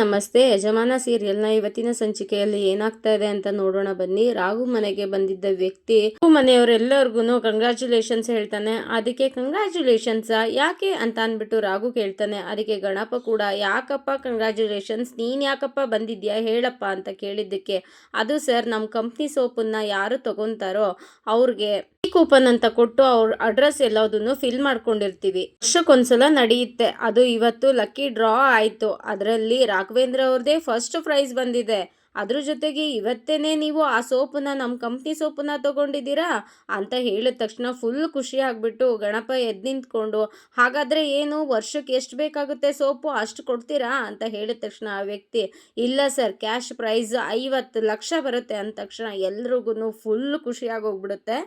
ನಮಸ್ತೆ. ಯಜಮಾನ ಸೀರಿಯಲ್ನ ಇವತ್ತಿನ ಸಂಚಿಕೆಯಲ್ಲಿ ಏನಾಗ್ತಾ ಇದೆ ಅಂತ ನೋಡೋಣ ಬನ್ನಿ. ರಾಘು ಮನೆಗೆ ಬಂದಿದ್ದ ವ್ಯಕ್ತಿ ರಾಘು ಮನೆಯವರೆಲ್ಲರಿಗೂ ಕಂಗ್ರ್ಯಾಚುಲೇಷನ್ಸ್ ಹೇಳ್ತಾನೆ. ಅದಕ್ಕೆ ಕಂಗ್ರ್ಯಾಚುಲೇಷನ್ಸ್ ಯಾಕೆ ಅಂತ ಅಂದ್ಬಿಟ್ಟು ರಾಘು ಕೇಳ್ತಾನೆ. ಅದಕ್ಕೆ ಗಣಪ ಕೂಡ, ಯಾಕಪ್ಪ ಕಂಗ್ರ್ಯಾಚುಲೇಷನ್ಸ್ ನೀನ್ ಯಾಕಪ್ಪ ಬಂದಿದ್ಯಾ? ಹೇಳಪ್ಪ ಅಂತ ಕೇಳಿದ್ದಕ್ಕೆ, ಅದು ಸರ್ ನಮ್ಮ ಕಂಪ್ನಿ ಸೋಪನ್ನ ಯಾರು ತಗೊಂತಾರೋ ಅವ್ರಿಗೆ ಈ ಕೂಪನ್ ಅಂತ ಕೊಟ್ಟು ಅವ್ರ ಅಡ್ರೆಸ್ ಎಲ್ಲದನ್ನು ಫಿಲ್ ಮಾಡ್ಕೊಂಡಿರ್ತೀವಿ. ವರ್ಷಕ್ಕೊಂದ್ಸಲ ನಡೆಯುತ್ತೆ. ಅದು ಇವತ್ತು ಲಕ್ಕಿ ಡ್ರಾ ಆಯ್ತು. ಅದರಲ್ಲಿ ರಾಘವೇಂದ್ರ ಅವ್ರದ್ದೇ ಫಸ್ಟ್ ಪ್ರೈಸ್ ಬಂದಿದೆ. ಅದ್ರ ಜೊತೆಗೆ ಇವತ್ತೇನೆ ನೀವು ಆ ಸೋಪನ್ನ ನಮ್ಮ ಕಂಪ್ನಿ ಸೋಪನ್ನ ತಗೊಂಡಿದ್ದೀರಾ ಅಂತ ಹೇಳಿದ ತಕ್ಷಣ ಫುಲ್ ಖುಷಿ ಆಗ್ಬಿಟ್ಟು, ಗಣಪ ಎದ್ದು ನಿಂತ್ಕೊಂಡು, ಹಾಗಾದ್ರೆ ಏನು ವರ್ಷಕ್ಕೆ ಎಷ್ಟು ಬೇಕಾಗುತ್ತೆ ಸೋಪು? ಅಷ್ಟು ಕೊಡ್ತೀರಾ? ಅಂತ ಹೇಳಿದ ತಕ್ಷಣ ಆ ವ್ಯಕ್ತಿ, ಇಲ್ಲ ಸರ್ ಕ್ಯಾಶ್ ಪ್ರೈಸ್ ಐವತ್ತು ಲಕ್ಷ ಬರುತ್ತೆ ಅಂದ ತಕ್ಷಣ ಎಲ್ರಿಗೂ ಫುಲ್ ಖುಷಿ ಆಗೋಗ್ಬಿಡುತ್ತೆ.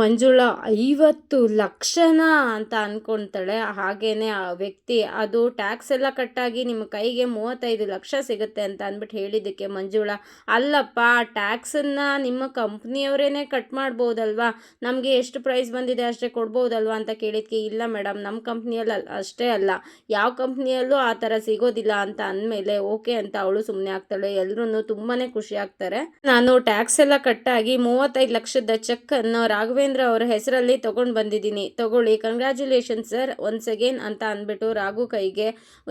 ಮಂಜುಳ, ಐವತ್ತು ಲಕ್ಷನ? ಅಂತ ಅನ್ಕೊಂತಾಳೆ. ಹಾಗೇನೆ ಆ ವ್ಯಕ್ತಿ, ಅದು ಟ್ಯಾಕ್ಸ್ ಎಲ್ಲ ಕಟ್ಟಾಗಿ ನಿಮ್ಮ ಕೈಗೆ ಮೂವತ್ತೈದು ಲಕ್ಷ ಸಿಗುತ್ತೆ ಅಂತ ಅಂದ್ಬಿಟ್ಟು ಹೇಳಿದ್ದಕ್ಕೆ ಮಂಜುಳಾ ಅಲ್ಲಪ್ಪ, ಟ್ಯಾಕ್ಸನ್ನು ನಿಮ್ಮ ಕಂಪ್ನಿಯವರೇನೆ ಕಟ್ ಮಾಡ್ಬೋದಲ್ವಾ? ನಮಗೆ ಎಷ್ಟು ಪ್ರೈಸ್ ಬಂದಿದೆ ಅಷ್ಟೇ ಕೊಡ್ಬೋದಲ್ವಾ ಅಂತ ಕೇಳಿದ್ಕೆ ಇಲ್ಲ ಮೇಡಮ್ ನಮ್ಮ ಕಂಪ್ನಿಯಲ್ಲಿ ಅಷ್ಟೇ ಅಲ್ಲ. ಯಾವ ಕಂಪ್ನಿಯಲ್ಲೂ ಆ ಥರ ಸಿಗೋದಿಲ್ಲ ಅಂತ ಅಂದಮೇಲೆ ಓಕೆ ಅಂತ ಅವಳು ಸುಮ್ಮನೆ ಆಗ್ತಾಳೆ. ಎಲ್ಲರೂ ತುಂಬಾ ಖುಷಿ ಆಗ್ತಾರೆ. ನಾನು ಟ್ಯಾಕ್ಸ್ ಎಲ್ಲ ಕಟ್ಟಾಗಿ ಮೂವತ್ತೈದು ಲಕ್ಷದ ಚೆಕ್ ಅನ್ನು ರಾಘವೇಂದ್ರ ಅವರ ಹೆಸರಲ್ಲಿ ತಗೊಂಡು ಬಂದಿದ್ದೀನಿ. ತಗೊಳ್ಳಿ. ಕಂಗ್ರ್ಯಾಚುಲೇಷನ್ ಸರ್ ಒನ್ಸ್ ಅಗೇನ್ ಅಂತ ಅಂದ್ಬಿಟ್ಟು ರಾಘು ಕೈಗೆ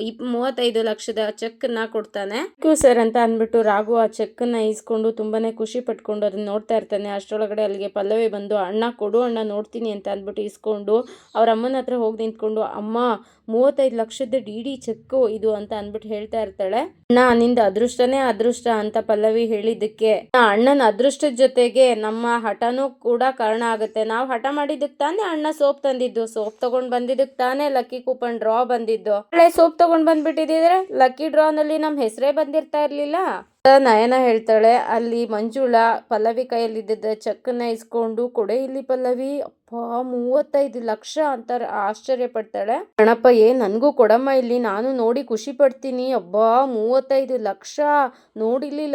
ಇಪ್, ಮೂವತ್ತೈದು ಲಕ್ಷದ ಚೆಕ್ನ ಕೊಡ್ತಾನೆ. ಸರ್ ಅಂತ ಅಂದ್ಬಿಟ್ಟು ರಾಘು ಆ ಚೆಕ್ಕನ್ನ ಇಸ್ಕೊಂಡು ತುಂಬಾ ಖುಷಿ ಪಟ್ಕೊಂಡು ಅದನ್ನ ನೋಡ್ತಾ ಇರ್ತಾನೆ. ಅಷ್ಟರೊಳಗಡೆ ಅಲ್ಲಿಗೆ ಪಲ್ಲವಿ ಬಂದು, ಅಣ್ಣ ಕೊಡು ಅಣ್ಣ, ನೋಡ್ತೀನಿ ಅಂತ ಅಂದ್ಬಿಟ್ಟು ಇಸ್ಕೊಂಡು ಅವ್ರ ಅಮ್ಮನ ಹತ್ರ ಹೋಗಿ ನಿಂತ್ಕೊಂಡು, ಅಮ್ಮ ಮೂವತ್ತೈದು ಲಕ್ಷದ ಡಿ ಡಿ ಚೆಕ್ಕು ಇದು ಅಂತ ಅಂದ್ಬಿಟ್ಟು ಹೇಳ್ತಾ ಇರ್ತಾಳೆ. ನಾ ನಿಂದ ಅದೃಷ್ಟನೇ ಅದೃಷ್ಟ ಅಂತ ಪಲ್ಲವಿ ಹೇಳಿದ್ದಕ್ಕೆ. ಅಣ್ಣನ ಅದೃಷ್ಟದ ಜೊತೆಗೆ ನಮ್ಮ ಹಠನೂ ಕೂಡ ಕಾರಣ ಆಗುತ್ತೆ. ನಾವು ಹಠ ಮಾಡಿದಕ್ ತಾನೇ ಅಣ್ಣ ಸೋಪ್ ತಂದಿದ್ದು. ಸೋಪ್ ತಗೊಂಡ್ ಬಂದಿದ್ದಕ್ ತಾನೇ ಲಕ್ಕಿ ಕೂಪನ್ ಡ್ರಾ ಬಂದಿದ್ದು. ಹಳೆ ಸೋಪ್ ತಗೊಂಡ್ ಬಂದ್ಬಿಟ್ಟಿದ್ರೆ ಲಕ್ಕಿ ಡ್ರಾನಲ್ಲಿ ನಮ್ ಹೆಸರೇ ಬಂದಿರ್ತಾ ಇರ್ಲಿಲ್ಲ. ನಯನ ಹೇಳ್ತಾಳೆ. ಅಲ್ಲಿ ಮಂಜುಳಾ ಪಲ್ಲವಿ ಕೈಯಲ್ಲಿದ್ದ ಚಕ್ಕನ್ನ ಇಸ್ಕೊಂಡು, ಕೊಡೆ ಇಲ್ಲಿ ಪಲ್ಲವಿ ಅಪ್ಪ ಮೂವತ್ತೈದು ಲಕ್ಷ ಅಂತ ಆಶ್ಚರ್ಯ ಪಡ್ತಾಳೆ ಗಣಪ ಏ, ನನಗೂ ಕೊಡಮ್ಮ ಇಲ್ಲಿ, ನಾನು ನೋಡಿ ಖುಷಿ ಪಡ್ತೀನಿ. ಅಬ್ಬಾ, ಮೂವತ್ತೈದು ಲಕ್ಷ. ನೋಡಿಲಿ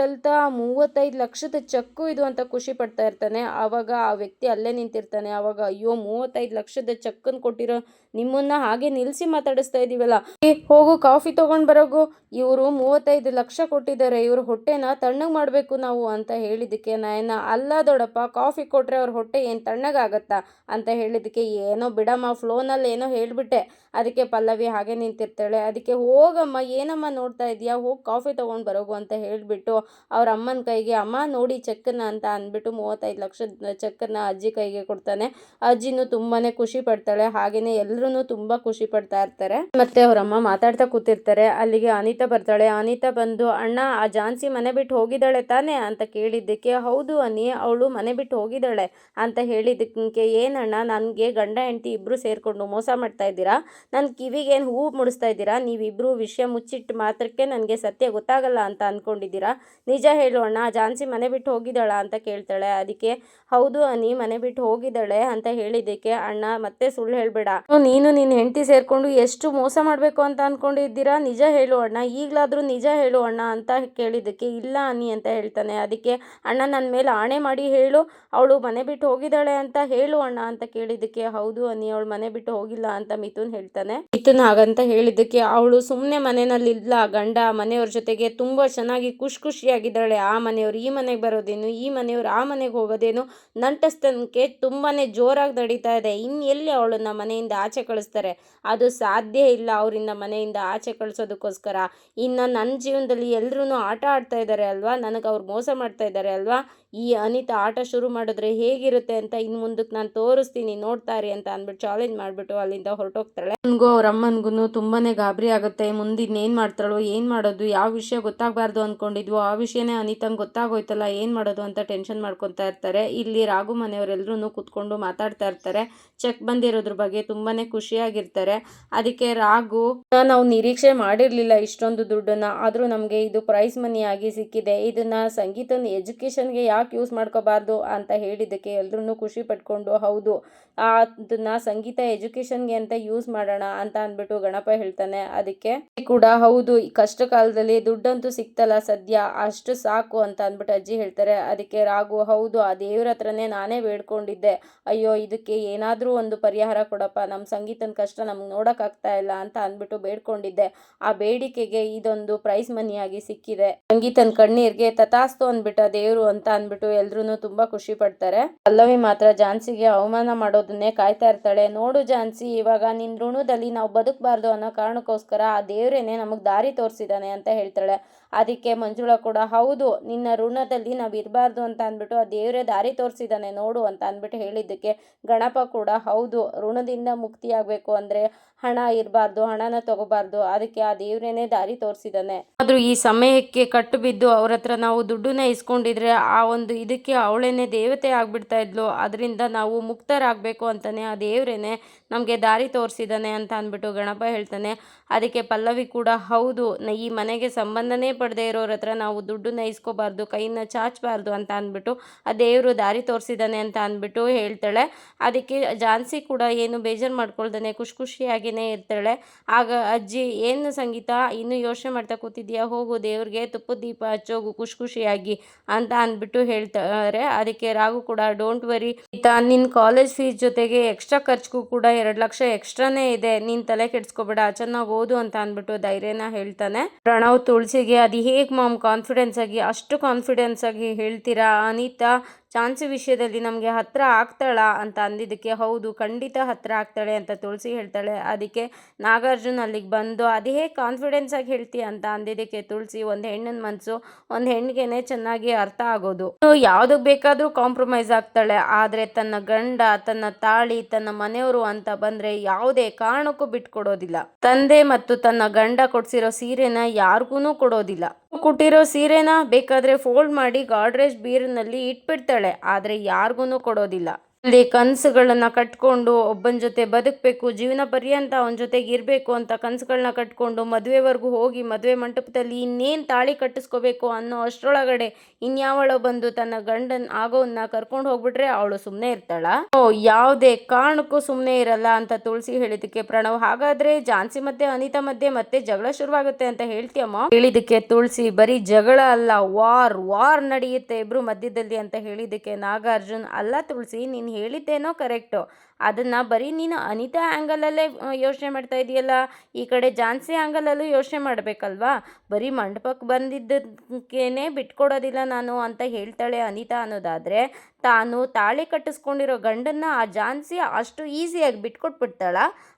ಮೂವತ್ತೈದು ಲಕ್ಷದ ಚೆಕ್ಕು ಇದು ಅಂತ ಖುಷಿ ಪಡ್ತಾ ಇರ್ತಾನೆ. ಆವಾಗ ಆ ವ್ಯಕ್ತಿ ಅಲ್ಲೇ ನಿಂತಿರ್ತಾನೆ. ಆವಾಗ ಅಯ್ಯೋ, ಮೂವತ್ತೈದು ಲಕ್ಷದ ಚೆಕ್ಕನ್ನು ಕೊಟ್ಟಿರೋ ನಿಮ್ಮನ್ನ ಹಾಗೆ ನಿಲ್ಸಿ ಮಾತಾಡಿಸ್ತಾ ಇದೀವಲ್ಲ. ಏ, ಹೋಗು, ಕಾಫಿ ತಗೊಂಡ್ ಬರೋಗು. ಇವರು ಮೂವತ್ತೈದು ಲಕ್ಷ ಕೊಟ್ಟಿದ್ದಾರೆ. ಇವ್ರ ಹೊಟ್ಟೆನ ತಣ್ಣಗೆ ಮಾಡಬೇಕು ನಾವು ಅಂತ ಹೇಳಿದ್ದಕ್ಕೆ ನಯನ, ಅಲ್ಲ ದೊಡಪ್ಪ ಕಾಫಿ ಕೊಟ್ರೆ ಅವ್ರ ಹೊಟ್ಟೆ ಏನು ತಣ್ಣಗಾಗತ್ತಾ ಅಂತ ಹೇಳಿದ್ದಕ್ಕೆ ಏನೋ ಬಿಡಮ್ಮ, ಫ್ಲೋನಲ್ಲಿ ಏನೋ ಹೇಳಿಬಿಟ್ಟೆ. ಅದಕ್ಕೆ ಪಲ್ಲವಿ ಹಾಗೆ ನಿಂತಿರ್ತಾಳೆ. ಅದಕ್ಕೆ ಹೋಗಮ್ಮ, ಏನಮ್ಮ ನೋಡ್ತಾ ಇದೀಯಾ? ಹೋಗಿ ಕಾಫಿ ತೊಗೊಂಡು ಬರೋಗು ಅಂತ ಹೇಳಿಬಿಟ್ಟು ಅವ್ರ ಅಮ್ಮನ ಕೈಗೆ, ಅಮ್ಮ, ನೋಡಿ ಚೆಕ್ಕನ್ನ ಅಂತ ಅಂದ್ಬಿಟ್ಟು ಮೂವತ್ತೈದು ಲಕ್ಷದ ಚೆಕ್ಕನ್ನ ಅಜ್ಜಿ ಕೈಗೆ ಕೊಡ್ತಾನೆ. ಅಜ್ಜಿನೂ ತುಂಬಾನೇ ಖುಷಿ ಪಡ್ತಾಳೆ. ಹಾಗೇನೆ ಎಲ್ಲರೂ ತುಂಬಾ ಖುಷಿ ಪಡ್ತಾ ಇರ್ತಾರೆ. ಮತ್ತೆ ಅವರಮ್ಮ ಮಾತಾಡ್ತಾ ಕೂತಿರ್ತಾರೆ. ಅಲ್ಲಿಗೆ ಅನಿತಾ ಬರ್ತಾಳೆ. ಅನಿತಾ ಬಂದು, ಅಣ್ಣ, ಆ ಜಾನ್ಸಿ ಮನೆ ಬಿಟ್ಟು ಹೋಗಿದ್ದಾಳೆ ತಾನೇ? ಅಂತ ಕೇಳಿದ್ದಕ್ಕೆ, ಹೌದು ಅನಿ ಅವಳು ಮನೆ ಬಿಟ್ಟು ಹೋಗಿದ್ದಾಳೆ. ಅಂತ ಹೇಳಿದ್ದಕ್ಕೆ, ಏನಣ್ಣ, ನನಗೆ ಗಂಡ, ಹೆಂಡತಿ ಇಬ್ರು ಸೇರಿಕೊಂಡು ಮೋಸ ಮಾಡ್ತಾ ಇದ್ದೀರಾ? ನನ್ನ ಕಿವಿಗೆ ಏನು ಹೂವು ಮುಡಿಸ್ತಾ ಇದ್ದೀರಾ? ನೀವಿಬ್ರು ವಿಷಯ ಮುಚ್ಚಿಟ್ಟು ಮಾತ್ರಕ್ಕೆ ನನಗೆ ಸತ್ಯ ಗೊತ್ತಾಗಲ್ಲ ಅಂತ ಅಂದ್ಕೊಂಡಿದ್ದೀರಾ ನಿಜ ಹೇಳು ಅಣ್ಣ ಜಾನ್ಸಿ ಮನೆ ಬಿಟ್ಟು ಹೋಗಿದ್ದಾಳ? ಅಂತ ಕೇಳ್ತಾಳೆ. ಅದಕ್ಕೆ, ಹೌದು ಅನಿ, ಮನೆ ಬಿಟ್ಟು ಹೋಗಿದ್ದಾಳೆ. ಅಂತ ಹೇಳಿದ್ದಕ್ಕೆ, ಅಣ್ಣ, ಮತ್ತೆ ಸುಳ್ಳು ಹೇಳಬೇಡ. ನೀನು ನಿನ್ನ ಹೆಂಡತಿ ಸೇರಿಕೊಂಡು ಎಷ್ಟು ಮೋಸ ಮಾಡಬೇಕು ಅಂತ ಅಂದ್ಕೊಂಡಿದ್ದೀರಾ ನಿಜ ಹೇಳು ಅಣ್ಣ. ಈಗಲಾದರೂ ನಿಜ ಹೇಳು ಅಣ್ಣ ಅಂತ ಕೇಳಿದ್ದಕ್ಕೆ, ಇಲ್ಲ ಅನಿ ಅಂತ ಹೇಳ್ತಾನೆ. ಅದಕ್ಕೆ ಅಣ್ಣ ನನ್ನ ಮೇಲೆ ಆಣೆ ಮಾಡಿ ಹೇಳು, ಅವಳು ಮನೆ ಬಿಟ್ಟು ಹೋಗಿದ್ದಾಳೆ ಅಂತ ಹೇಳು ಅಣ್ಣ ಅಂತ ಕೇಳಿದ್ದಕ್ಕೆ, ಹೌದು ಅನಿ ಅವಳು ಮನೆ ಬಿಟ್ಟು ಹೋಗಿಲ್ಲ ಅಂತ ಮಿಥುನ್ ಹೇಳ್ತಾನೆ. ಮಿಥುನ್ ಹಾಗಂತ ಹೇಳಿದ್ದಕ್ಕೆ, ಅವಳು ಸುಮ್ಮನೆ ಮನೆಯಲ್ಲಿಲ್ಲ ಗಂಡ ಮನೆಯವ್ರ ಜೊತೆಗೆ ತುಂಬ ಚೆನ್ನಾಗಿ ಖುಷಿ ಖುಷಿಯಾಗಿದ್ದಾಳೆ. ಆ ಮನೆಯವರು ಈ ಮನೆಗೆ ಬರೋದೇನು, ಈ ಮನೆಯವರು ಆ ಮನೆಗೆ ಹೋಗೋದೇನು? ನಂಟಸ್ತನಕ್ಕೆ ತುಂಬಾ ಜೋರಾಗಿ ನಡೀತಾ ಇದೆ. ಇನ್ನು ಎಲ್ಲಿ ಅವಳನ್ನ ಮನೆಯಿಂದ ಆಚೆ ಕಳಿಸ್ತಾರೆ ಅದು ಸಾಧ್ಯ ಇಲ್ಲ ಅವರಿಂದ ಮನೆಯಿಂದ ಆಚೆ ಕಳಿಸೋದಕ್ಕೋಸ್ಕರ. ಇನ್ನು ನನ್ನ ಜೀವನದಲ್ಲಿ ಎಲ್ಲರೂ ಆಟ ಆಡ್ತಾ ಇದ್ದಾರೆ ಅಲ್ವಾ? ನನಗೆ ಅವ್ರು ಮೋಸ ಮಾಡ್ತಾ ಇದ್ದಾರೆ ಅಲ್ವಾ? ಈ ಅನಿತಾ ಆಟ ಶುರು ಮಾಡಿದ್ರೆ ಹೇಗಿರುತ್ತೆ ಅಂತ ಇನ್ನು ಮುಂದಕ್ಕೆ ನಾನು ತೋರಿಸ್ತೀನಿ ನೋಡ್ತಾರೆ ಅಂತ ಅಂದ್ಬಿಟ್ಟು ಚಾಲೆಂಜ್ ಮಾಡಿಬಿಟ್ಟು ಅಲ್ಲಿಂದ ಹೊರಟೋಗ್ತಾಳೆ. ನನಗೂ ಅವ್ರ ಅಮ್ಮನಿಗೂ ತುಂಬಾ ಗಾಬರಿ ಆಗುತ್ತೆ ಮುಂದಿನ ಏನು ಮಾಡ್ತಾಳೋ ಏನು ಮಾಡೋದು ಯಾವ ವಿಷಯ ಗೊತ್ತಾಗಬಾರ್ದು ಅಂದ್ಕೊಂಡಿದ್ವು ಆ ವಿಷಯನೇ ಅನಿತಂಗೆ ಗೊತ್ತಾಗೋಯ್ತಲ್ಲ ಏನು ಮಾಡೋದು ಅಂತ ಟೆನ್ಷನ್ ಮಾಡ್ಕೊತಾ ಇರ್ತಾರೆ. ಇಲ್ಲಿ ರಾಘು ಮನೆಯವರೆಲ್ಲರೂ ಕೂತ್ಕೊಂಡು ಮಾತಾಡ್ತಾ ಇರ್ತಾರೆ. ಚೆಕ್ ಬಂದಿರೋದ್ರ ಬಗ್ಗೆ ತುಂಬಾ ಖುಷಿಯಾಗಿರ್ತಾರೆ. ಅದಕ್ಕೆ ರಾಘು ನಾವು ನಿರೀಕ್ಷೆ ಮಾಡಿರಲಿಲ್ಲ ಇಷ್ಟೊಂದು ದುಡ್ಡನ್ನು ಆದರೂ ನಮಗೆ ಇದು ಪ್ರೈಸ್ ಮನಿ ಆಗಿ ಸಿಕ್ಕಿದೆ. ಇದನ್ನು ಸಂಗೀತನ ಎಜುಕೇಷನ್ಗೆ ಯಾವ ಯಾಕೆ ಯೂಸ್ ಮಾಡ್ಕೋಬಾರ್ದು ಅಂತ ಹೇಳಿದ್ದಕ್ಕೆ ಎಲ್ರೂ ಖುಷಿ ಪಟ್ಕೊಂಡು, ಹೌದು ಅದನ್ನ ಸಂಗೀತ ಎಜುಕೇಷನ್ಗೆ ಅಂತ ಯೂಸ್ ಮಾಡೋಣ ಅಂತ ಅಂದ್ಬಿಟ್ಟು ಗಣಪ ಹೇಳ್ತಾನೆ. ಅದಕ್ಕೆ ಕೂಡ, ಹೌದು, ಈ ಕಷ್ಟ ಕಾಲದಲ್ಲಿ ದುಡ್ಡಂತೂ ಸಿಕ್ತಲ್ಲ ಸದ್ಯ, ಅಷ್ಟು ಸಾಕು ಅಂತ ಅಂದ್ಬಿಟ್ಟು ಅಜ್ಜಿ ಹೇಳ್ತಾರೆ. ಅದಕ್ಕೆ ರಾಗು ಹೌದು, ಆ ದೇವ್ರ ಹತ್ರನೇ ನಾನೇ ಬೇಡ್ಕೊಂಡಿದ್ದೆ. ಅಯ್ಯೋ, ಇದಕ್ಕೆ ಏನಾದರೂ ಒಂದು ಪರಿಹಾರ ಕೊಡಪ್ಪ. ನಮ್ಮ ಸಂಗೀತನ ಕಷ್ಟ ನಮ್ಗೆ ನೋಡೋಕ್ಕಾಗ್ತಾ ಇಲ್ಲ ಅಂತ ಅಂದ್ಬಿಟ್ಟು ಬೇಡ್ಕೊಂಡಿದ್ದೆ. ಆ ಬೇಡಿಕೆಗೆ ಇದೊಂದು ಪ್ರೈಸ್ ಮನಿಯಾಗಿ ಸಿಕ್ಕಿದೆ. ಸಂಗೀತನ ಕಣ್ಣೀರ್ಗೆ ತಥಾಸ್ತು ಅಂದ್ಬಿಟ್ಟ ದೇವ್ರು ಅಂತ ಅಂದ್ಬಿಟ್ಟು ಎಲ್ರು ತುಂಬಾ ಖುಷಿ ಪಡ್ತಾರೆ. ಪಲ್ಲವಿ ಮಾತ್ರ ಝಾನ್ಸಿಗೆ ಅವಮಾನ ಮಾಡೋದನ್ನೇ ಕಾಯ್ತಾ ಇರ್ತಾಳೆ. ನೋಡು ಝಾನ್ಸಿ ಇವಾಗ ನಿನ್ ಋಣದಲ್ಲಿ ನಾವು ಬದುಕಬಾರ್ದು ಅನ್ನೋ ಕಾರಣಕ್ಕೋಸ್ಕರ ಆ ದೇವ್ರೇನೆ ನಮಗ್ ದಾರಿ ತೋರಿಸಿದಾನೆ ಅಂತ ಹೇಳ್ತಾಳೆ. ಅದಕ್ಕೆ ಮಂಜುಳ ಕೂಡ, ಹೌದು, ನಿನ್ನ ಋಣದಲ್ಲಿ ನಾವು ಇರಬಾರ್ದು ಅಂತ ಅಂದ್ಬಿಟ್ಟು ಆ ದೇವರೇ ದಾರಿ ತೋರಿಸಿದಾನೆ ನೋಡು ಅಂತ ಅಂದ್ಬಿಟ್ಟು ಹೇಳಿದ್ದಕ್ಕೆ ಗಣಪ ಕೂಡ, ಹೌದು, ಋಣದಿಂದ ಮುಕ್ತಿ ಆಗ್ಬೇಕು ಅಂದರೆ ಹಣ ಇರಬಾರ್ದು, ಹಣನ ತಗೋಬಾರ್ದು. ಅದಕ್ಕೆ ಆ ದೇವ್ರೇನೆ ದಾರಿ ತೋರಿಸಿದಾನೆ ಆದರೂ ಈ ಸಮಯಕ್ಕೆ ಕಟ್ಟು ಬಿದ್ದು ಅವ್ರ ಹತ್ರ ನಾವು ದುಡ್ಡನ್ನ ಇಸ್ಕೊಂಡಿದ್ರೆ ಆ ಒಂದು ಇದಕ್ಕೆ ಅವಳೇನೆ ದೇವತೆ ಆಗ್ಬಿಡ್ತಾ ಇದ್ಲು. ಅದರಿಂದ ನಾವು ಮುಕ್ತರಾಗಬೇಕು ಅಂತಾನೆ ಆ ದೇವ್ರೇನೆ ನಮಗೆ ದಾರಿ ತೋರಿಸಿದಾನೆ ಅಂತ ಅಂದ್ಬಿಟ್ಟು ಗಣಪ ಹೇಳ್ತಾನೆ. ಅದಕ್ಕೆ ಪಲ್ಲವಿ ಕೂಡ ಹೌದು ಈ ಮನೆಗೆ ಸಂಬಂಧನೇ ಪಡೆದೇ ಇರೋರ ಹತ್ರ ನಾವು ದುಡ್ಡನ್ನ ಇಸ್ಕೋಬಾರ್ದು, ಕೈನ ಚಾಚಬಾರ್ದು ಅಂತ ಅಂದ್ಬಿಟ್ಟು ಆ ದೇವರು ದಾರಿ ತೋರಿಸಿದಾನೆ ಅಂತ ಅಂದ್ಬಿಟ್ಟು ಹೇಳ್ತಾಳೆ. ಅದಕ್ಕೆ ಜಾನ್ಸಿ ಕೂಡ ಏನು ಬೇಜಾರು ಮಾಡ್ಕೊಳ್ದಾನೆ, ಖುಷಿ ಇರ್ತಾಳೆ. ಆಗ ಅಜ್ಜಿ, ಏನು ಸಂಗೀತ? ಇನ್ನೂ ಯೋಚನೆ ಮಾಡ್ತಾ ಕೂತಿದ್ಯಾ ಹೋಗು, ದೇವ್ರಿಗೆ ತುಪ್ಪದ ದೀಪ ಹಚ್ಚೋಗು ಖುಷಿ ಖುಷಿಯಾಗಿ ಅಂತ ಅಂದ್ಬಿಟ್ಟು ಹೇಳ್ತಾರೆ. ಅದಕ್ಕೆ ರಾಘು ಕೂಡ ಡೋಂಟ್ ವರಿ ನಿನ್ ನಿನ್ನ ಕಾಲೇಜ್ ಫೀಸ್ ಜೊತೆಗೆ ಎಕ್ಸ್ಟ್ರಾ ಖರ್ಚಿಗೂ ಕೂಡ ಎರಡು ಲಕ್ಷ ಎಕ್ಸ್ಟ್ರಾನೇ ಇದೆ. ನೀನ್ ತಲೆ ಕೆಡ್ಸ್ಕೊಬೇಡ, ಚೆನ್ನಾಗಿ ಓದು ಅಂತ ಅಂದ್ಬಿಟ್ಟು ಧೈರ್ಯನ ಹೇಳ್ತಾನೆ. ಪ್ರಣವ್, ತುಳಸಿಗೆ ಅದು ಹೇಗೆ ಮಾಮ್ ಕಾನ್ಫಿಡೆನ್ಸ್ ಆಗಿ, ಅಷ್ಟು ಕಾನ್ಫಿಡೆನ್ಸ್ ಆಗಿ ಹೇಳ್ತೀರಾ? ಅನಿತಾ, ಚಾನ್ಸ್ ವಿಷಯದಲ್ಲಿ ನಮಗೆ ಹತ್ರ ಆಗ್ತಾಳ? ಅಂತ ಅಂದಿದ್ದಕ್ಕೆ, ಹೌದು, ಖಂಡಿತ ಹತ್ರ ಆಗ್ತಾಳೆ ಅಂತ ತುಳಸಿ ಹೇಳ್ತಾಳೆ. ಅದಕ್ಕೆ ನಾಗಾರ್ಜುನ್ ಅಲ್ಲಿಗೆ ಬಂದು, ಅದೇ ಹೇಗೆ ಕಾನ್ಫಿಡೆನ್ಸ್ ಆಗಿ ಹೇಳ್ತೀಯ ಅಂತ ಅಂದಿದ್ದಕ್ಕೆ ತುಳಸಿ ಒಂದು ಹೆಣ್ಣಿನ ಮನಸ್ಸು ಒಂದು ಹೆಣ್ಣಿಗೆನೆ ಚೆನ್ನಾಗಿ ಅರ್ಥ ಆಗೋದು. ಯಾವುದಕ್ಕೆ ಬೇಕಾದರೂ ಕಾಂಪ್ರಮೈಸ್ ಆಗ್ತಾಳೆ. ಆದರೆ ತನ್ನ ಗಂಡ, ತನ್ನ ತಾಳಿ, ತನ್ನ ಮನೆಯವರು ಅಂತ ಬಂದರೆ ಯಾವುದೇ ಕಾರಣಕ್ಕೂ ಬಿಟ್ಕೊಡೋದಿಲ್ಲ. ತಂದೆ ಮತ್ತು ತನ್ನ ಗಂಡ ಕೊಡ್ಸಿರೋ ಸೀರೆನ ಯಾರಿಗೂ ಕೊಡೋದಿಲ್ಲ. ಕೊಟ್ಟಿರೋ ಸೀರೆನ ಬೇಕಾದ್ರೆ ಫೋಲ್ಡ್ ಮಾಡಿ ಗಾಡ್ರೇಜ್ ಬೀರ್ನಲ್ಲಿ ಇಟ್ಬಿಡ್ತಾಳೆ. ಆದರೆ ಯಾರಿಗೂ ಕೊಡೋದಿಲ್ಲ. ಅಲ್ಲಿ ಕನಸುಗಳನ್ನ ಕಟ್ಕೊಂಡು ಒಬ್ಬನ ಜೊತೆ ಬದುಕಬೇಕು, ಜೀವನ ಪರ್ಯಂತ ಅವನ ಜೊತೆಗೆ ಇರಬೇಕು ಅಂತ ಕನಸುಗಳನ್ನ ಕಟ್ಕೊಂಡು ಮದುವೆವರೆಗೂ ಹೋಗಿ ಮದುವೆ ಮಂಟಪದಲ್ಲಿ ಇನ್ನೇನು ತಾಳಿ ಕಟ್ಟಿಸ್ಕೋಬೇಕು ಅನ್ನೋ ಅಷ್ಟರೊಳಗಡೆ ಇನ್ಯಾವಳೋ ಬಂದು ತನ್ನ ಗಂಡನ್ ಆಗೋನ್ನ ಕರ್ಕೊಂಡು ಹೋಗ್ಬಿಟ್ರೆ ಅವಳು ಸುಮ್ಮನೆ ಇರ್ತಾಳ? ಓ, ಯಾವುದೇ ಕಾರಣಕ್ಕೂ ಸುಮ್ಮನೆ ಇರಲ್ಲ ಅಂತ ತುಳಸಿ ಹೇಳಿದಕ್ಕೆ ಪ್ರಣವ್. ಹಾಗಾದ್ರೆ ಜಾನ್ಸಿ ಮತ್ತೆ ಅನಿತಾ ಮಧ್ಯೆ ಮತ್ತೆ ಜಗಳ ಶುರುವಾಗುತ್ತೆ ಅಂತ ಹೇಳ್ತೀಯಮ್ಮ? ಹೇಳಿದಕ್ಕೆ ತುಳಸಿ ಬರೀ ಜಗಳ ಅಲ್ಲ, ವಾರ್ ವಾರ್ ನಡೆಯುತ್ತೆ ಇಬ್ರು ಮಧ್ಯದಲ್ಲಿ ಅಂತ ಹೇಳಿದಕ್ಕೆ ನಾಗಾರ್ಜುನ್. ಅಲ್ಲ ತುಳಸಿ, ನೀನು ಹೇಳಿದ್ದೇನೋ ಕರೆಕ್ಟು. ಅದನ್ನು ಬರೀ ನೀನು ಅನಿತಾ ಆ್ಯಂಗಲಲ್ಲೇ ಯೋಚನೆ ಮಾಡ್ತಾ ಇದೆಯಲ್ಲ? ಈ ಕಡೆ ಜಾನ್ಸಿ ಆ್ಯಂಗಲಲ್ಲೂ ಯೋಚನೆ ಮಾಡಬೇಕಲ್ವಾ? ಬರೀ ಮಂಟಪಕ್ಕೆ ಬಂದಿದ್ದಕ್ಕೇನೆ ಬಿಟ್ಕೊಡೋದಿಲ್ಲ ನಾನು ಅಂತ ಹೇಳ್ತಾಳೆ ಅನಿತಾ ಅನ್ನೋದಾದರೆ, ತಾನು ತಾಳೆ ಕಟ್ಟಿಸ್ಕೊಂಡಿರೋ ಗಂಡನ್ನು ಆ ಜಾನ್ಸಿ ಅಷ್ಟು ಈಸಿಯಾಗಿ ಬಿಟ್ಕೊಟ್ಬಿಡ್ತಾಳ?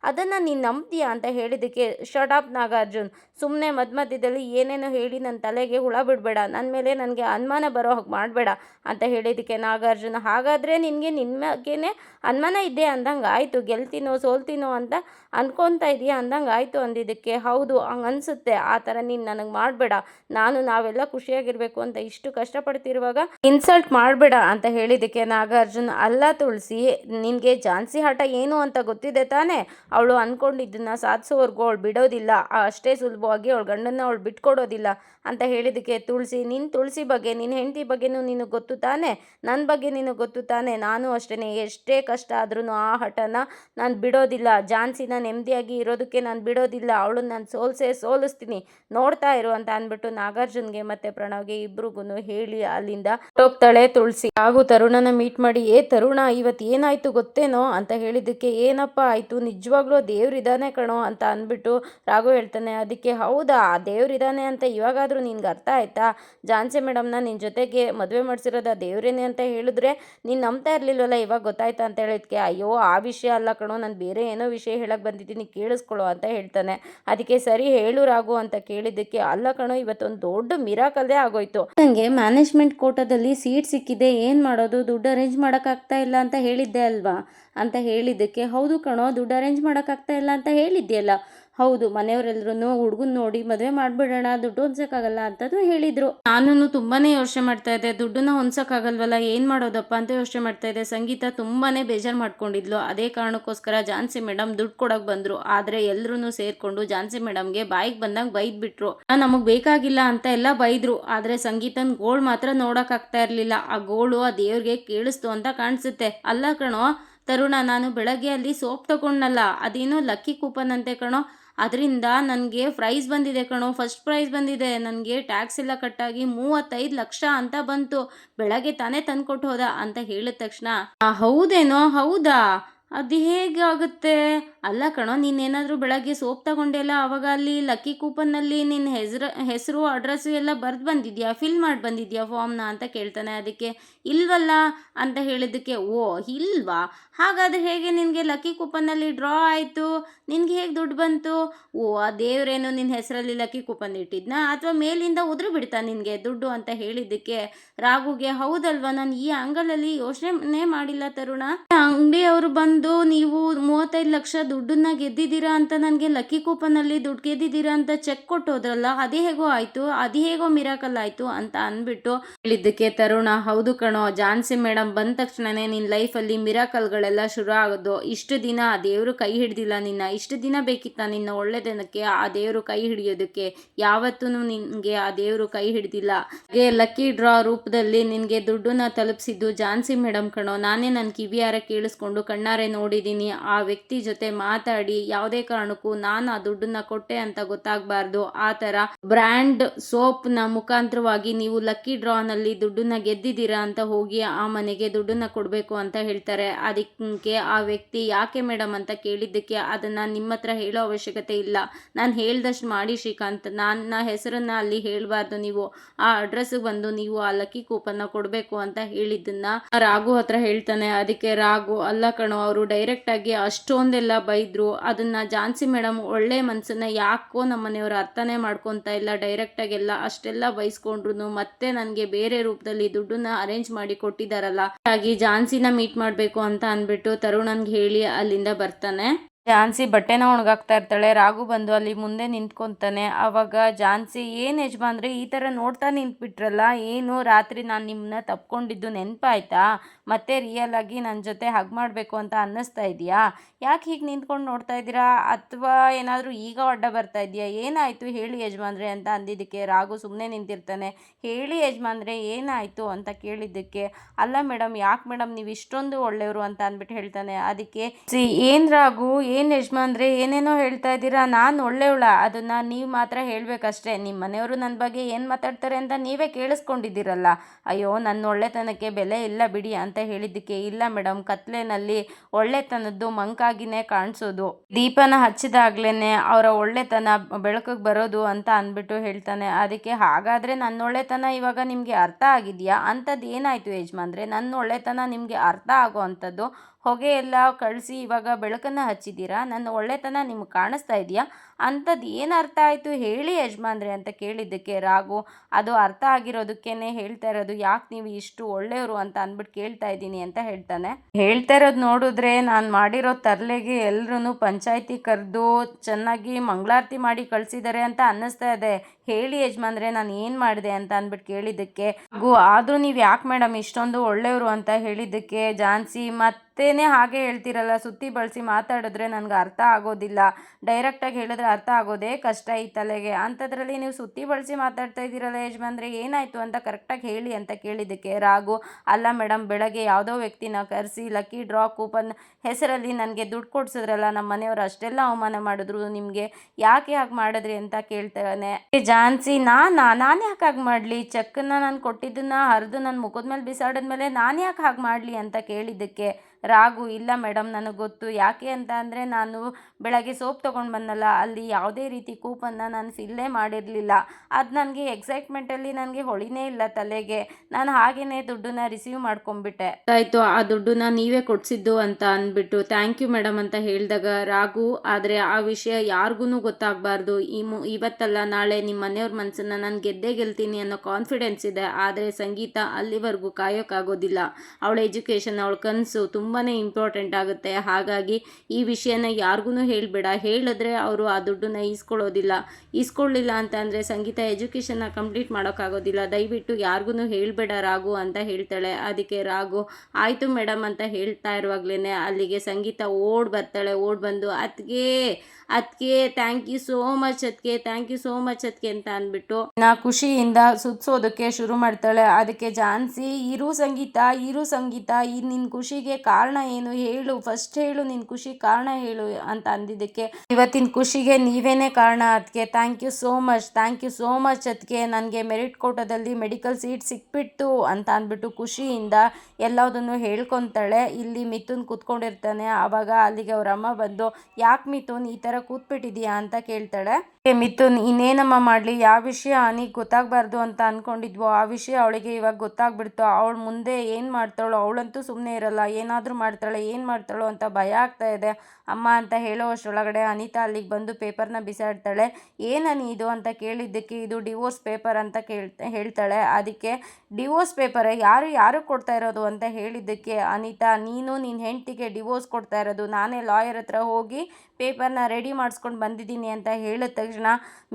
ಅದನ್ನು ನೀನು ನಂಬ್ತೀಯ ಅಂತ ಹೇಳಿದ್ದಕ್ಕೆ ಶಟ್ ಆಫ್ ನಾಗಾರ್ಜುನ್. ಸುಮ್ಮನೆ ಮಧ್ಯ ಮಧ್ಯದಲ್ಲಿ ಏನೇನೋ ಹೇಳಿ ನನ್ನ ತಲೆಗೆ ಹುಳ ಬಿಡಬೇಡ ನನ್ನ ಮೇಲೆ ನನಗೆ ಅನುಮಾನ ಬರೋ ಹಾಗೆ ಮಾಡಬೇಡ ಅಂತ ಹೇಳಿದ್ದಕ್ಕೆ ನಾಗಾರ್ಜುನ. ಹಾಗಾದರೆ ನಿನಗೆ ನಿನ್ನ ಅನುಮಾನ ಇದೆ ಅಂದಂಗೆ ಆಯಿತು, ಗೆಲ್ತೀನೋ ಸೋಲ್ತೀನೋ ಅಂತ ಅಂದ್ಕೊತಾ ಇದೆಯಾ, ಅಂದಂಗೆ ಆಯಿತು ಅಂದಿದ್ದಕ್ಕೆ. ಹೌದು, ಹಂಗೆ ಅನಿಸುತ್ತೆ. ಆ ಥರ ನೀನು ನನಗೆ ಮಾಡಬೇಡ. ನಾನು ನಾವೆಲ್ಲ ಖುಷಿಯಾಗಿರಬೇಕು ಅಂತ ಇಷ್ಟು ಕಷ್ಟಪಡ್ತಿರುವಾಗ ಇನ್ಸಲ್ಟ್ ಮಾಡಬೇಡ ಅಂತ ಹೇಳಿದ್ದಕ್ಕೆ ನಾಗಾರ್ಜುನ್ ಅಲ್ಲ ತುಳಸಿ, ನಿನಗೆ ಝಾನ್ಸಿ ಹಠ ಏನು ಅಂತ ಗೊತ್ತಿದೆ ತಾನೇ? ಅವಳು ಅಂದ್ಕೊಂಡಿದ್ದನ್ನ ಸಾಧಿಸೋವರೆಗೂ ಅವಳು ಬಿಡೋದಿಲ್ಲ. ಅಷ್ಟೇ ಸುಲಭವಾಗಿ ಅವಳು ಗಂಡನ್ನ ಅವಳು ಬಿಟ್ಕೊಡೋದಿಲ್ಲ. ಅಂತ ಹೇಳಿದ್ದಕ್ಕೆ ತುಳಸಿ ನಿನ್ನ ತುಳಸಿ ಬಗ್ಗೆ ನಿನ್ನ ಹೆಂಡತಿ ಬಗ್ಗೆನೂ ನಿನಗೆ ಗೊತ್ತು ತಾನೆ? ನನ್ನ ಬಗ್ಗೆ ನಿನಗೆ ಗೊತ್ತು ತಾನೆ? ನಾನು ಅಷ್ಟೇ ಎಷ್ಟೇ ಕಷ್ಟ ಆದ್ರೂ ಆ ಹಠನ ನಾನು ಬಿಡೋದಿಲ್ಲ. ಜಾನ್ಸಿನ ನೆಮ್ಮದಿಯಾಗಿ ಇರೋದಕ್ಕೆ ನಾನು ಬಿಡೋದಿಲ್ಲ. ಅವಳು ನಾನು ಸೋಲ್ಸೇ ಸೋಲಿಸ್ತೀನಿ. ನೋಡ್ತಾ ಇರು ಅಂತ ಅಂದ್ಬಿಟ್ಟು ನಾಗಾರ್ಜುನ್ಗೆ ಮತ್ತೆ ಪ್ರಣವ್ಗೆ ಇಬ್ರಿಗೂ ಹೇಳಿ ಅಲ್ಲಿಂದ ಹೋಗ್ತಾಳೆ ತುಳಸಿ. ಹಾಗೂ ತರುಣನ ಮೀಟ್ ಮಾಡಿ, ಏ ತರುಣ ಇವತ್ತು ಏನಾಯ್ತು ಗೊತ್ತೇನೋ? ಅಂತ ಹೇಳಿದ್ದಕ್ಕೆ, ಏನಪ್ಪ ಆಯ್ತು? ನಿಜವಾಗ್ಲೂ ದೇವ್ರಿದಾನೆ ಕಣೋ? ಅಂತ ಅಂದ್ಬಿಟ್ಟು ರಾಘು ಹೇಳ್ತಾನೆ. ಅದಕ್ಕೆ, ಹೌದಾ? ದೇವ್ರಿದಾನೆ ಅಂತ ಇವಾಗಾದರೂ ನಿನ್ಗೆ ಅರ್ಥ ಆಯ್ತಾ? ಜಾನ್ಸಿ ಮೇಡಮ್ನ ನಿನ್ನ ಜೊತೆಗೆ ಮದುವೆ ಮಾಡಿಸಿರೋದು ಆ ದೇವ್ರೇನೆ ಅಂತ ಹೇಳಿದ್ರೆ ನೀನು ನಂಬ್ತಾ ಇರಲಿಲ್ವಲ್ಲ ಇವಾಗ ಗೊತ್ತಾಯ್ತಾ ಅಂತ ಹೇಳಿದ್ಕೆ? ಅಯ್ಯೋ, ಆ ವಿಷಯ ಅಲ್ಲ ಕಣೋ, ನಾನು ಬೇರೆ ಏನೋ ವಿಷಯ ಹೇಳಕ್ಕೆ ಬಂದಿದ್ದೀನಿ ಕೇಳಿಸ್ಕೊಳ್ಳೋ ಅಂತ ಹೇಳ್ತಾನೆ. ಅದಕ್ಕೆ ಸರಿ ಹೇಳು ರಾಘು ಅಂತ ಕೇಳಿದ್ದಕ್ಕೆ ಅಲ್ಲ ಕಣೋ, ಇವತ್ತೊಂದು ದೊಡ್ಡ ಮಿರಾಕಲ್ಲೇ ಆಗೋಯ್ತು. ನನಗೆ ಮ್ಯಾನೇಜ್ಮೆಂಟ್ ಕೋಟದಲ್ಲಿ ಸೀಟ್ ಸಿಕ್ಕಿದೆ, ಏನು ಮಾಡೋದು? ದುಡ್ಡು ಅರೇಂಜ್ ಮಾಡೋಕ್ಕಾಗ್ತಾ ಇಲ್ಲ ಅಂತ ಹೇಳಿದ್ದೆ ಅಲ್ವಾ? ಅಂತ ಹೇಳಿದ್ದಕ್ಕೆ, ಹೌದು ಕಣೋ, ದುಡ್ಡು ಅರೇಂಜ್ ಮಾಡೋಕ್ಕಾಗ್ತಾ ಇಲ್ಲ ಅಂತ ಹೇಳಿದ್ಯಲ್ಲ? ಹೌದು, ಮನೆಯವರೆಲ್ಲರೂ ಹುಡುಗನ್ ನೋಡಿ ಮದುವೆ ಮಾಡ್ಬಿಡೋಣ, ದುಡ್ಡು ಹೊಂದ್ಸಕ್ಕಾಗಲ್ಲ ಅಂತಲೂ ಹೇಳಿದ್ರು. ನಾನು ತುಂಬಾನೇ ಯೋಚನೆ ಮಾಡ್ತಾ ಇದ್ದೆ, ದುಡ್ಡನ್ನ ಹೊಂದ್ಸಕ್ಕಾಗಲ್ವಲ್ಲ, ಏನು ಮಾಡೋದಪ್ಪ ಅಂತ ಯೋಚನೆ ಮಾಡ್ತಾ ಇದ್ದೆ. ಸಂಗೀತ ತುಂಬಾನೇ ಬೇಜಾರು ಮಾಡ್ಕೊಂಡಿದ್ಲು. ಅದೇ ಕಾರಣಕ್ಕೋಸ್ಕರ ಜಾನ್ಸಿ ಮೇಡಮ್ ದುಡ್ಡು ಕೊಡಕ್ ಬಂದ್ರು. ಆದ್ರೆ ಎಲ್ರೂ ಸೇರ್ಕೊಂಡು ಜಾನ್ಸಿ ಮೇಡಮ್ಗೆ ಬಾಯಿಗೆ ಬಂದಾಗ ಬೈದ್ ಬಿಟ್ರು ನಮಗ್ ಬೇಕಾಗಿಲ್ಲ ಅಂತ ಎಲ್ಲ ಬೈದ್ರು. ಆದ್ರೆ ಸಂಗೀತನ್ ಗೋಳ್ ಮಾತ್ರ ನೋಡಕ್ ಆಗ್ತಾ ಇರ್ಲಿಲ್ಲ. ಆ ಗೋಳು ಆ ದೇವ್ರಿಗೆ ಕೇಳಿಸ್ತು ಅಂತ ಕಾಣಿಸುತ್ತೆ. ಅಲ್ಲ ಕಣೋ, ತರುಣ, ನಾನು ಬೆಳಗ್ಗೆ ಅಲ್ಲಿ ಸೋಪ್ ತಗೊಂಡಲ್ಲ ಅದೇನೋ ಲಕ್ಕಿ ಕೂಪನ್ ಅಂತೆ ಕಣೋ. ಅದರಿಂದ ನನಗೆ ಪ್ರೈಸ್ ಬಂದಿದೆ ಕಣೋ. ಫಸ್ಟ್ ಪ್ರೈಸ್ ಬಂದಿದೆ. ನನಗೆ ಟ್ಯಾಕ್ಸ್ ಎಲ್ಲ ಕಟ್ಟಾಗಿ ಮೂವತ್ತೈದು ಲಕ್ಷ ಅಂತ ಬಂತು. ಬೆಳಗ್ಗೆ ತಾನೇ ತಂದ್ಕೊಟ್ಟು ಹೋದ ಅಂತ ಹೇಳಿದ ತಕ್ಷಣ "ಆ, ಹೌದೇನೋ? ಹೌದಾ? ಅದು ಹೇಗೆ ಆಗುತ್ತೆ ಅಲ್ಲ ಕಣೋ, ನೀನೇನಾದರೂ ಬೆಳಗ್ಗೆ ಸೋಪ್ ತಗೊಂಡೆಲ್ಲ, ಅವಾಗ ಅಲ್ಲಿ ಲಕ್ಕಿ ಕೂಪನ್ನಲ್ಲಿ ನಿನ್ನ ಹೆಸರು ಹೆಸರು, ಅಡ್ರೆಸ್ಸು ಎಲ್ಲ ಬರೆದು ಬಂದಿದ್ಯಾ? ಫಿಲ್ ಮಾಡಿ ಬಂದಿದ್ಯಾ ಫಾರ್ಮ್ನ ಅಂತ ಕೇಳ್ತಾನೆ ಅದಕ್ಕೆ. ಇಲ್ವಲ್ಲ? ಅಂತ ಹೇಳಿದ್ದಕ್ಕೆ, ಓ, ಇಲ್ವಾ? ಹಾಗಾದ್ರೆ ಹೇಗೆ ನಿನಗೆ ಲಕ್ಕಿ ಕೂಪನ್ನಲ್ಲಿ ಡ್ರಾ ಆಯಿತು? ನಿನಗೆ ಹೇಗೆ ದುಡ್ಡು ಬಂತು? ಓ, ಆ ದೇವರೇನು ನಿನ್ನ ಹೆಸರಲ್ಲಿ ಲಕ್ಕಿ ಕೂಪನ್ ಇಟ್ಟಿದ್ನಾ? ಅಥವಾ ಮೇಲಿಂದ ಉದುರು ಬಿಡ್ತಾ ನಿನಗೆ ದುಡ್ಡು ಅಂತ ಹೇಳಿದ್ದಕ್ಕೆ? ರಾಘುಗೆ ಹೌದಲ್ವಾ? ನಾನು ಈ ಅಂಗಲಲ್ಲಿ ಯೋಚನೆ ಮಾಡಿಲ್ಲ ತರುಣ. ಅಂಗಡಿಯವರು ಬಂದು ನೀವು ಮೂವತ್ತೈದು ಲಕ್ಷ ದುಡ್ಡನ್ನ ಗೆದ್ದಿದ್ದೀರಾ ಅಂತ ನನಗೆ ಲಕ್ಕಿ ಕೂಪನಲ್ಲಿ ದುಡ್ಡು ಗೆದ್ದಿದ್ದೀರಾ ಅಂತ ಚೆಕ್ ಕೊಟ್ಟೋದ್ರಲ್ಲ, ಅದೇ ಹೇಗೋ ಆಯಿತು, ಅದು ಹೇಗೋ ಮಿರಾಕಲ್ ಆಯಿತು ಅಂತ ಅಂದ್ಬಿಟ್ಟು ಹೇಳಿದ್ದಕ್ಕೆ ತರುಣ. ಹೌದು ಕಣೋ, ಜಾನ್ಸಿ ಮೇಡಮ್ ಬಂದ ತಕ್ಷಣನೇ ನಿನ್ನ ಲೈಫಲ್ಲಿ ಮಿರಾಕಲ್ಗಳೆಲ್ಲ ಶುರು ಆಗೋದು. ಇಷ್ಟು ದಿನ ಆ ದೇವರು ಕೈ ಹಿಡ್ದಿಲ್ಲ ನಿನ್ನ. ಇಷ್ಟು ದಿನ ಬೇಕಿತ್ತ ನಿನ್ನ ಒಳ್ಳೆದನಕ್ಕೆ ಆ ದೇವರು ಕೈ ಹಿಡಿಯೋದಕ್ಕೆ? ಯಾವತ್ತೂ ನಿನಗೆ ಆ ದೇವರು ಕೈ ಹಿಡ್ದಿಲ್ಲ. ಹಾಗೆ ಲಕ್ಕಿ ಡ್ರಾ ರೂಪದಲ್ಲಿ ನಿನಗೆ ದುಡ್ಡನ್ನ ತಲುಪಿಸಿದ್ದು ಜಾನ್ಸಿ ಮೇಡಮ್ ಕಣೋ. ನಾನೇ ನನ್ನ ಕಿವಿಯಾರ ಕೇಳಿಸ್ಕೊಂಡು ಕಣ್ಣಾರೆ ನೋಡಿದ್ದೀನಿ. ಆ ವ್ಯಕ್ತಿ ಜೊತೆ ಮಾತಾಡಿ ಯಾವುದೇ ಕಾರಣಕ್ಕೂ ನಾನು ಆ ದುಡ್ಡನ್ನ ಕೊಟ್ಟೆ ಅಂತ ಗೊತ್ತಾಗಬಾರ್ದು. ಆ ಥರ ಬ್ರ್ಯಾಂಡ್ ಸೋಪ್ನ ಮುಖಾಂತರವಾಗಿ ನೀವು ಲಕ್ಕಿ ಡ್ರಾನಲ್ಲಿ ದುಡ್ಡನ್ನ ಗೆದ್ದಿದ್ದೀರಾ ಅಂತ ಹೋಗಿ ಆ ಮನೆಗೆ ದುಡ್ಡನ್ನ ಕೊಡಬೇಕು ಅಂತ ಹೇಳ್ತಾರೆ. ಅದಕ್ಕೆ ಆ ವ್ಯಕ್ತಿ ಯಾಕೆ ಮೇಡಮ್ ಅಂತ ಕೇಳಿದ್ದಕ್ಕೆ ಅದನ್ನು ನಿಮ್ಮ ಹತ್ರ ಹೇಳೋ ಅವಶ್ಯಕತೆ ಇಲ್ಲ. ನಾನು ಹೇಳ್ದಷ್ಟು ಮಾಡಿ ಶ್ರೀಕಾಂತ್ ನನ್ನ ಹೆಸರನ್ನ ಅಲ್ಲಿ ಹೇಳಬಾರ್ದು ನೀವು. ಆ ಅಡ್ರೆಸ್ಗೆ ಬಂದು ನೀವು ಆ ಲಕ್ಕಿ ಕೂಪನ್ನ ಕೊಡಬೇಕು ಅಂತ ಹೇಳಿದ್ದನ್ನ ರಾಘು ಹತ್ರ ಹೇಳ್ತಾನೆ. ಅದಕ್ಕೆ ರಾಘು, ಅಲ್ಲ ಕಣೋ, ಅವರು ಡೈರೆಕ್ಟಾಗಿ ಅಷ್ಟೊಂದೆಲ್ಲ ಬೈದ್ರು ಅದನ್ನ ಜಾನ್ಸಿ ಮೇಡಮ್ ಒಳ್ಳೆ ಮನಸ್ಸನ್ನು ಯಾಕೋ ನಮ್ಮ ಅರ್ಥನೇ ಮಾಡ್ಕೊತಾ ಇಲ್ಲ ಡೈರೆಕ್ಟಾಗೆಲ್ಲ ಅಷ್ಟೆಲ್ಲ ಬೈಸ್ಕೊಂಡ್ರು ಮತ್ತೆ ನನಗೆ ಬೇರೆ ರೂಪದಲ್ಲಿ ದುಡ್ಡನ್ನ ಅರೇಂಜ್ ಮಾಡಿ ಕೊಟ್ಟಿದ್ದಾರಲ್ಲ ಹಾಗಾಗಿ ಜಾನ್ಸಿನ ಮೀಟ್ ಮಾಡಬೇಕು ಅಂತ ಅಂದ್ಬಿಟ್ಟು ತರುಣನ್ಗೆ ಹೇಳಿ ಅಲ್ಲಿಂದ ಬರ್ತಾನೆ. ಜಾನ್ಸಿ ಬಟ್ಟೆನ ಒಣಗಾಕ್ತಾ ಇರ್ತಾಳೆ, ರಾಘು ಬಂದು ಅಲ್ಲಿ ಮುಂದೆ ನಿಂತ್ಕೊಂತಾನೆ. ಅವಾಗ ಜಾನ್ಸಿ, ಏನು ಯಜಮಾನ್ರೆ, ಈ ಥರ ನೋಡ್ತಾ ನಿಂತ್ಬಿಟ್ರಲ್ಲ, ಏನು ರಾತ್ರಿ ನಾನು ನಿಮ್ಮನ್ನ ತಪ್ಕೊಂಡಿದ್ದು ನೆನಪಾಯ್ತಾ? ಮತ್ತೆ ರಿಯಲ್ ಆಗಿ ನನ್ನ ಜೊತೆ ಹಗ್ ಮಾಡಬೇಕು ಅಂತ ಅನ್ನಿಸ್ತಾ ಇದೆಯಾ? ಯಾಕೆ ಹೀಗೆ ನಿಂತ್ಕೊಂಡು ನೋಡ್ತಾ ಇದ್ದೀರಾ? ಅಥವಾ ಏನಾದರೂ ಈಗ ಅಡ್ಡ ಬರ್ತಾ ಇದೆಯಾ ಏನಾಯಿತು? ಹೇಳಿ ಯಜಮಾನ್ರೆ ಅಂತ ಅಂದಿದ್ದಕ್ಕೆ ರಾಘು ಸುಮ್ಮನೆ ನಿಂತಿರ್ತಾನೆ. ಹೇಳಿ ಯಜಮಾನ್ರೆ, ಏನಾಯಿತು ಅಂತ ಕೇಳಿದ್ದಕ್ಕೆ, ಅಲ್ಲ ಮೇಡಮ್ ಯಾಕೆ ಮೇಡಮ್ ನೀವು ಇಷ್ಟೊಂದು ಒಳ್ಳೆಯವರು ಅಂತ ಅಂದ್ಬಿಟ್ಟು ಹೇಳ್ತಾನೆ. ಅದಕ್ಕೆ ಸಿ ಏನು ರಾಘು? ಏನು ಯಜಮಾನ್ರೆ? ಏನೇನೋ ಹೇಳ್ತಾ ಇದ್ದೀರಾ? ನಾನು ಒಳ್ಳೆಯವಳ. ಅದನ್ನು ನೀವು ಮಾತ್ರ ಹೇಳಬೇಕಷ್ಟೇ. ನಿಮ್ಮ ಮನೆಯವರು ನನ್ನ ಬಗ್ಗೆ ಏನು ಮಾತಾಡ್ತಾರೆ ಅಂತ ನೀವೇ ಕೇಳಿಸ್ಕೊಂಡಿದ್ದೀರಲ್ಲ. ಅಯ್ಯೋ ನನ್ನ ಒಳ್ಳೆತನಕ್ಕೆ ಬೆಲೆ ಇಲ್ಲ ಬಿಡಿ ಅಂತ ಹೇಳಿದ್ದಕ್ಕೆ, ಇಲ್ಲ ಮೇಡಮ್ ಕತ್ಲೆನಲ್ಲಿ ಒಳ್ಳೆತನದ್ದು ಮಂಕಾಗಿನೇ ಕಾಣಿಸೋದು. ದೀಪನ ಹಚ್ಚಿದಾಗ್ಲೇ ಅವರ ಒಳ್ಳೆತನ ಬೆಳಕಿಗೆ ಬರೋದು ಅಂತ ಅಂದ್ಬಿಟ್ಟು ಹೇಳ್ತಾನೆ. ಅದಕ್ಕೆ ಹಾಗಾದರೆ ನನ್ನ ಒಳ್ಳೆತನ ಇವಾಗ ನಿಮಗೆ ಅರ್ಥ ಆಗಿದೆಯಾ? ಅಂಥದ್ದು ಏನಾಯಿತು ಯಜಮಾನ್ರೆ? ನನ್ನ ಒಳ್ಳೆತನ ನಿಮಗೆ ಅರ್ಥ ಆಗೋ ಅಂಥದ್ದು ಹೊಗೆ ಎಲ್ಲ ಕಳಿಸಿ ಇವಾಗ ಬೆಳಕನ್ನು ಹಚ್ಚಿದ್ದೀರಾ? ನನ್ನ ಒಳ್ಳೆತನ ನಿಮ್ಗೆ ಕಾಣಿಸ್ತಾ ಇದೆಯಾ? ಅಂಥದ್ದು ಏನು ಅರ್ಥ ಆಯಿತು? ಹೇಳಿ ಯಜಮಾನ್ರೆ ಅಂತ ಕೇಳಿದ್ದಕ್ಕೆ ರಾಗು ಅದು ಅರ್ಥ ಆಗಿರೋದಕ್ಕೇನೆ ಹೇಳ್ತಾ ಇರೋದು. ಯಾಕೆ ನೀವು ಇಷ್ಟು ಒಳ್ಳೆಯವರು ಅಂತ ಅಂದ್ಬಿಟ್ಟು ಕೇಳ್ತಾ ಇದ್ದೀನಿ ಅಂತ ಹೇಳ್ತಾನೆ. ಹೇಳ್ತಾ ಇರೋದು ನೋಡಿದ್ರೆ ನಾನು ಮಾಡಿರೋ ತರಲೆಗೆ ಎಲ್ಲರೂ ಪಂಚಾಯಿತಿ ಕರೆದು ಚೆನ್ನಾಗಿ ಮಂಗಳಾರತಿ ಮಾಡಿ ಕಳಿಸಿದ್ದಾರೆ ಅಂತ ಅನ್ನಿಸ್ತಾ ಇದೆ. ಹೇಳಿ ಯಜಮಾನ್ರೆ, ನಾನು ಏನು ಮಾಡಿದೆ ಅಂತ ಅಂದ್ಬಿಟ್ಟು ಕೇಳಿದ್ದಕ್ಕೆ ಆದರೂ ನೀವು ಯಾಕೆ ಮೇಡಮ್ ಇಷ್ಟೊಂದು ಒಳ್ಳೆಯವರು ಅಂತ ಹೇಳಿದ್ದಕ್ಕೆ ಜಾನ್ಸಿ ಮತ್ತೇನೆ ಹಾಗೆ ಹೇಳ್ತಿರಲ್ಲ, ಸುತ್ತಿ ಬಳಸಿ ಮಾತಾಡಿದ್ರೆ ನನಗೆ ಅರ್ಥ ಆಗೋದಿಲ್ಲ. ಡೈರೆಕ್ಟಾಗಿ ಹೇಳಿದ್ರೆ ಅರ್ಥ ಆಗೋದೇ ಕಷ್ಟ ಈ ತಲೆಗೆ. ಅಂಥದ್ರಲ್ಲಿ ನೀವು ಸುತ್ತಿ ಬಳಸಿ ಮಾತಾಡ್ತಾ ಇದ್ದೀರಲ್ಲ ಯಜಮಾನ್ರೆ, ಏನಾಯಿತು ಅಂತ ಕರೆಕ್ಟಾಗಿ ಹೇಳಿ ಅಂತ ಕೇಳಿದ್ದಕ್ಕೆ ರಾಗು, ಅಲ್ಲ ಮೇಡಮ್ ಬೆಳಗ್ಗೆ ಯಾವುದೋ ವ್ಯಕ್ತಿನ ಕರೆಸಿ ಲಕ್ಕಿ ಡ್ರಾ ಕೂಪನ್ ಹೆಸರಲ್ಲಿ ನನಗೆ ದುಡ್ಡು ಕೊಡ್ಸಿದ್ರಲ್ಲ ನಮ್ಮ ಮನೆಯವರು ಅಷ್ಟೆಲ್ಲ ಅವಮಾನ ಮಾಡಿದ್ರು, ನಿಮಗೆ ಯಾಕೆ ಹಾಗೆ ಮಾಡಿದ್ರಿ ಅಂತ ಕೇಳ್ತಾನೆ. ಜಾನ್ಸಿ, ನಾನಾ? ನಾನು ಯಾಕೆ ಹಾಗೆ ಮಾಡಲಿ? ಚೆಕ್ಕನ್ನ ನಾನು ಕೊಟ್ಟಿದ್ದನ್ನ, ಹರಿದು ನನ್ನ ಮುಖದ ಮೇಲೆ ಬಿಸಾಡಿದ್ಮೇಲೆ ನಾನು ಯಾಕೆ ಹಾಗೆ ಮಾಡಲಿ ಅಂತ ಕೇಳಿದ್ದಕ್ಕೆ ರಾಘು ಇಲ್ಲ ಮೇಡಮ್ ನನಗೆ ಗೊತ್ತು. ಯಾಕೆ ಅಂತ ಅಂದರೆ ನಾನು ಬೆಳಗ್ಗೆ ಸೋಪ್ ತೊಗೊಂಡು ಬಂದಲ್ಲ, ಅಲ್ಲಿ ಯಾವುದೇ ರೀತಿ ಕೂಪನ್ನು ನಾನು ಫಿಲ್ಲೇ ಮಾಡಿರಲಿಲ್ಲ. ಅದು ನನಗೆ ಎಕ್ಸೈಟ್ಮೆಂಟಲ್ಲಿ ನನಗೆ ಹೊಳಿನೇ ಇಲ್ಲ ತಲೆಗೆ. ನಾನು ಹಾಗೇ ದುಡ್ಡನ್ನ ರಿಸೀವ್ ಮಾಡ್ಕೊಂಡ್ಬಿಟ್ಟೆ. ಆಯಿತು ಆ ದುಡ್ಡನ್ನ ನೀವೇ ಕೊಡಿಸಿದ್ದು ಅಂತ ಅಂದ್ಬಿಟ್ಟು. ಥ್ಯಾಂಕ್ ಯು ಮೇಡಮ್ ಅಂತ ಹೇಳಿದಾಗ, ರಾಗು, ಆದರೆ ಆ ವಿಷಯ ಯಾರಿಗೂ ಗೊತ್ತಾಗಬಾರ್ದು. ಈ ಇವತ್ತಲ್ಲ, ನಾಳೆ ನಿಮ್ಮ ಮನೆಯವ್ರ ಮನಸ್ಸನ್ನು ನಾನು ಗೆದ್ದೇ ಗೆಲ್ತೀನಿ ಅನ್ನೋ ಕಾನ್ಫಿಡೆನ್ಸ್ ಇದೆ. ಆದರೆ ಸಂಗೀತ ಅಲ್ಲಿವರೆಗೂ ಕಾಯೋಕ್ಕಾಗೋದಿಲ್ಲ ಅವಳ ಎಜುಕೇಷನ್ ಅವಳ ಕನಸು ತುಂಬ ತುಂಬಾ ಇಂಪಾರ್ಟೆಂಟ್ ಆಗುತ್ತೆ. ಹಾಗಾಗಿ ಈ ವಿಷಯನ ಯಾರಿಗೂ ಹೇಳಬೇಡ. ಹೇಳಿದ್ರೆ ಅವರು ಆ ದುಡ್ಡನ್ನ ಈಸ್ಕೊಳ್ಳೋದಿಲ್ಲ. ಇಸ್ಕೊಳ್ಳಿಲ್ಲ ಅಂತ ಅಂದರೆ ಸಂಗೀತ ಎಜುಕೇಷನ್ನ ಕಂಪ್ಲೀಟ್ ಮಾಡೋಕ್ಕಾಗೋದಿಲ್ಲ. ದಯವಿಟ್ಟು ಯಾರಿಗೂ ಹೇಳಬೇಡ ರಾಗು ಅಂತ ಹೇಳ್ತಾಳೆ. ಅದಕ್ಕೆ ರಾಗು ಆಯಿತು ಮೇಡಮ್ ಅಂತ ಹೇಳ್ತಾ ಇರುವಾಗಲೇ ಅಲ್ಲಿಗೆ ಸಂಗೀತ ಓಡ್ ಬರ್ತಾಳೆ. ಓಡ್ ಬಂದು ಅದಕ್ಕೆ ಅದಕ್ಕೆ ಥ್ಯಾಂಕ್ ಯು ಸೋ ಮಚ್ ಅದಕ್ಕೆ ಥ್ಯಾಂಕ್ ಯು ಸೋ ಮಚ್ ಅದಕ್ಕೆ ಅಂತ ಅಂದ್ಬಿಟ್ಟು. ನಾ ಖುಷಿಯಿಂದ ಸುತ್ಸೋದಕ್ಕೆ ಶುರು ಮಾಡ್ತಾಳೆ. ಅದಕ್ಕೆ ಜಾನ್ಸಿ, ಇರು ಸಂಗೀತ ಇರು ಸಂಗೀತ, ಈ ನಿನ್ನ ಖುಷಿಗೆ ಕಾರಣ ಏನು ಹೇಳು ಫಸ್ಟ್ ಹೇಳು ನಿನ್ನ ಖುಷಿ ಕಾರಣ ಹೇಳು ಅಂತ ಅಂದಿದ್ದಕ್ಕೆ. ಇವತ್ತಿನ ಖುಷಿಗೆ ನೀವೇನೇ ಕಾರಣ ಅದಕ್ಕೆ thank you so much thank you so much ಅದಕ್ಕೆ ನನಗೆ ಮೆರಿಟ್ ಕೋಟದಲ್ಲಿ ಮೆಡಿಕಲ್ ಸೀಟ್ ಸಿಕ್ಬಿಟ್ಟು ಅಂತ ಅಂದ್ಬಿಟ್ಟು ಖುಷಿಯಿಂದ ಎಲ್ಲದನ್ನು ಹೇಳ್ಕೊತಾಳೆ. ಇಲ್ಲಿ ಮಿಥುನ್ ಕೂತ್ಕೊಂಡಿರ್ತಾನೆ. ಆವಾಗ ಅಲ್ಲಿಗೆ ಅವ್ರ ಅಮ್ಮ ಬಂದು, ಯಾಕೆ ಮಿಥುನ್ ಈ ಥರ ಕೂತ್ಬಿಟ್ಟಿದೀಯಾ ಅಂತ ಕೇಳ್ತಾಳೆ. ಮಿಥುನ್ ಇನ್ನೇನಮ್ಮ ಮಾಡ್ಲಿ? ಯಾವ ವಿಷಯ ನೀ ಗೊತ್ತಾಗಬಾರ್ದು ಅಂತ ಅನ್ಕೊಂಡಿದ್ವೋ, ಆ ವಿಷಯ ಅವಳಿಗೆ ಇವಾಗ ಗೊತ್ತಾಗ್ಬಿಡ್ತು. ಅವಳು ಮುಂದೆ ಏನು ಮಾಡ್ತಾಳೋ, ಅವಳಂತೂ ಸುಮ್ಮನೆ ಇರಲ್ಲ. ಏನಾದರೂ ಮಾಡ್ತಾಳೆ, ಏನು ಮಾಡ್ತಾಳೋ ಅಂತ ಭಯ ಆಗ್ತಾ ಇದೆ. ಅಮ್ಮ ಅಂತ ಹೇಳೋ ಅಷ್ಟರೊಳಗಡೆ ಅನಿತಾ ಅಲ್ಲಿಗೆ ಬಂದು ಪೇಪರ್ನ ಬಿಸಾಡ್ತಾಳೆ. ಏನನಿ ಇದು ಅಂತ ಕೇಳಿದ್ದಕ್ಕೆ ಇದು ಡಿವೋರ್ಸ್ ಪೇಪರ್ ಅಂತ ಕೇಳ್ತಾ ಹೇಳ್ತಾಳೆ. ಅದಕ್ಕೆ ಡಿವೋರ್ಸ್ ಪೇಪರ್ ಯಾರು ಯಾರು ಕೊಡ್ತಾ ಇರೋದು ಅಂತ ಹೇಳಿದ್ದಕ್ಕೆ ಅನಿತಾ, ನೀನು ನಿನ್ನ ಹೆಂಡತಿಗೆ ಡಿವೋರ್ಸ್ ಕೊಡ್ತಾ ಇರೋದು. ನಾನೇ ಲಾಯರ್ ಹತ್ರ ಹೋಗಿ ಪೇಪರ್ನ ರೆಡಿ ಮಾಡಿಸ್ಕೊಂಡು ಬಂದಿದ್ದೀನಿ ಅಂತ ಹೇಳಿದ ತಕ್ಷಣ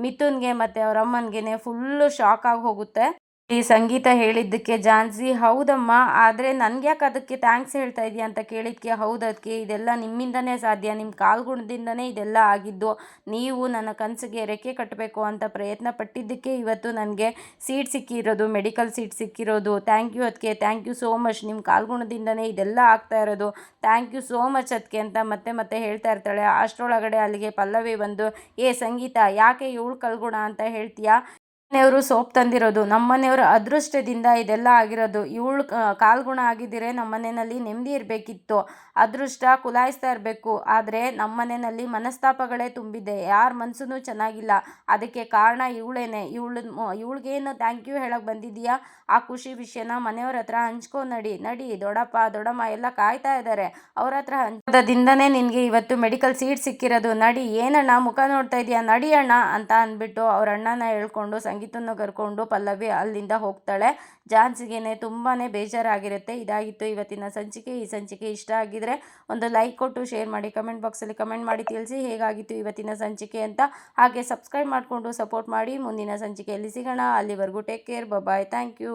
ಮಿಥುನ್ಗೆ ಮತ್ತು ಅವರ ಅಮ್ಮನಿಗೆ ಫುಲ್ಲು ಶಾಕ್ ಆಗಿ ಹೋಗುತ್ತೆ. ಈ ಸಂಗೀತ ಹೇಳಿದ್ದಕ್ಕೆ ಜಾನ್ಸಿ, ಹೌದಮ್ಮ, ಆದರೆ ನನಗೆ ಯಾಕೆ ಅದಕ್ಕೆ ಥ್ಯಾಂಕ್ಸ್ ಹೇಳ್ತಾ ಇದೀಯ? ಅಂತ ಕೇಳಿದ್ದಕ್ಕೆ ಹೌದು ಅದಕ್ಕೆ ಇದೆಲ್ಲ ನಿಮ್ಮಿಂದನೇ ಸಾಧ್ಯ. ನಿಮ್ಮ ಕಾಲ್ಗುಣದಿಂದನೇ ಇದೆಲ್ಲ ಆಗಿದ್ದು ನೀವು ನನ್ನ ಕನಸಿಗೆ ರೆಕ್ಕೆ ಕಟ್ಟಬೇಕು ಅಂತ ಪ್ರಯತ್ನ ಪಟ್ಟಿದ್ದಕ್ಕೆ ಇವತ್ತು ನನಗೆ ಸೀಟ್ ಸಿಕ್ಕಿರೋದು ಮೆಡಿಕಲ್ ಸೀಟ್ ಸಿಕ್ಕಿರೋದು. ಥ್ಯಾಂಕ್ ಯು ಅದಕ್ಕೆ ಥ್ಯಾಂಕ್ ಯು ಸೋ ಮಚ್ ನಿಮ್ಮ ಕಾಲ್ಗುಣದಿಂದನೇ ಇದೆಲ್ಲ ಆಗ್ತಾ ಇರೋದು. ಥ್ಯಾಂಕ್ ಯು ಸೋ ಮಚ್ ಅದಕ್ಕೆ ಅಂತ ಮತ್ತೆ ಮತ್ತೆ ಹೇಳ್ತಾ ಇರ್ತಾಳೆ. ಅಷ್ಟರೊಳಗಡೆ ಅಲ್ಲಿಗೆ ಪಲ್ಲವಿ ಬಂದು, ಏ ಸಂಗೀತ, ಯಾಕೆ ಇವಳು ಕಲ್ಗುಣ? ಅಂತ ಹೇಳ್ತೀಯಾ? ಮನೆಯವರು ಸೋಪ್ ತಂದಿರೋದು ನಮ್ಮ ಮನೆಯವ್ರ ಅದೃಷ್ಟದಿಂದ ಇದೆಲ್ಲ ಆಗಿರೋದು, ಇವಳು ಕಾಲ್ಗುಣ ಆಗಿದ್ದರೆ ನಮ್ಮ ಮನೆಯಲ್ಲಿ ನೆಮ್ಮದಿ ಇರಬೇಕಿತ್ತು, ಅದೃಷ್ಟ ಕುಲಾಯಿಸ್ತಾ ಇರಬೇಕು, ಆದರೆ ನಮ್ಮ ಮನೆಯಲ್ಲಿ ಮನಸ್ತಾಪಗಳೇ ತುಂಬಿದೆ, ಯಾರ ಮನಸ್ಸೂ ಚೆನ್ನಾಗಿಲ್ಲ, ಅದಕ್ಕೆ ಕಾರಣ ಇವಳೇನೆ, ಇವಳು ಇವಳಿಗೇನು ಥ್ಯಾಂಕ್ ಯು ಹೇಳಕ್ಕೆ ಬಂದಿದೆಯಾ ಆ ಖುಷಿ ವಿಷಯನ ಮನೆಯವ್ರ ಹತ್ರ ಹಂಚ್ಕೊ, ನಡಿ ನಡಿ ದೊಡ್ಡಪ್ಪ ದೊಡ್ಡಮ್ಮ ಎಲ್ಲ ಕಾಯ್ತಾ ಇದ್ದಾರೆ ಅವ್ರ ಹತ್ರ ಹಂಚೋದ್ರಿಂದನೇ ನಿನಗೆ ಇವತ್ತು ಮೆಡಿಕಲ್ ಸೀಟ್ ಸಿಕ್ಕಿರೋದು, ನಡಿ, ಏನಣ್ಣ ಮುಖ ನೋಡ್ತಾ ಇದೆಯಾ, ನಡಿ ಅಣ್ಣ ಅಂತ ಅಂದ್ಬಿಟ್ಟು ಅವ್ರ ಅಣ್ಣನ ಹೇಳ್ಕೊಂಡು ಸಂಗೀತನ ಕರ್ಕೊಂಡು ಪಲ್ಲವಿ ಅಲ್ಲಿಂದ ಹೋಗ್ತಾಳೆ. ಜಾನ್ಸಿಗೆ ತುಂಬಾ ಬೇಜಾರಾಗಿರುತ್ತೆ. ಇದಾಗಿತ್ತು ಇವತ್ತಿನ ಸಂಚಿಕೆ. ಈ ಸಂಚಿಕೆ ಇಷ್ಟ ಆಗಿದ್ರೆ ಒಂದು ಲೈಕ್ ಕೊಟ್ಟು, ಶೇರ್ ಮಾಡಿ, ಕಮೆಂಟ್ ಬಾಕ್ಸಲ್ಲಿ ಕಮೆಂಟ್ ಮಾಡಿ ತಿಳಿಸಿ ಹೇಗಾಗಿತ್ತು ಇವತ್ತಿನ ಸಂಚಿಕೆ ಅಂತ. ಹಾಗೆ ಸಬ್ಸ್ಕ್ರೈಬ್ ಮಾಡಿಕೊಂಡು ಸಪೋರ್ಟ್ ಮಾಡಿ. ಮುಂದಿನ ಸಂಚಿಕೆಯಲ್ಲಿ ಸಿಗೋಣ. ಅಲ್ಲಿವರೆಗೂ take care. Bye thank you.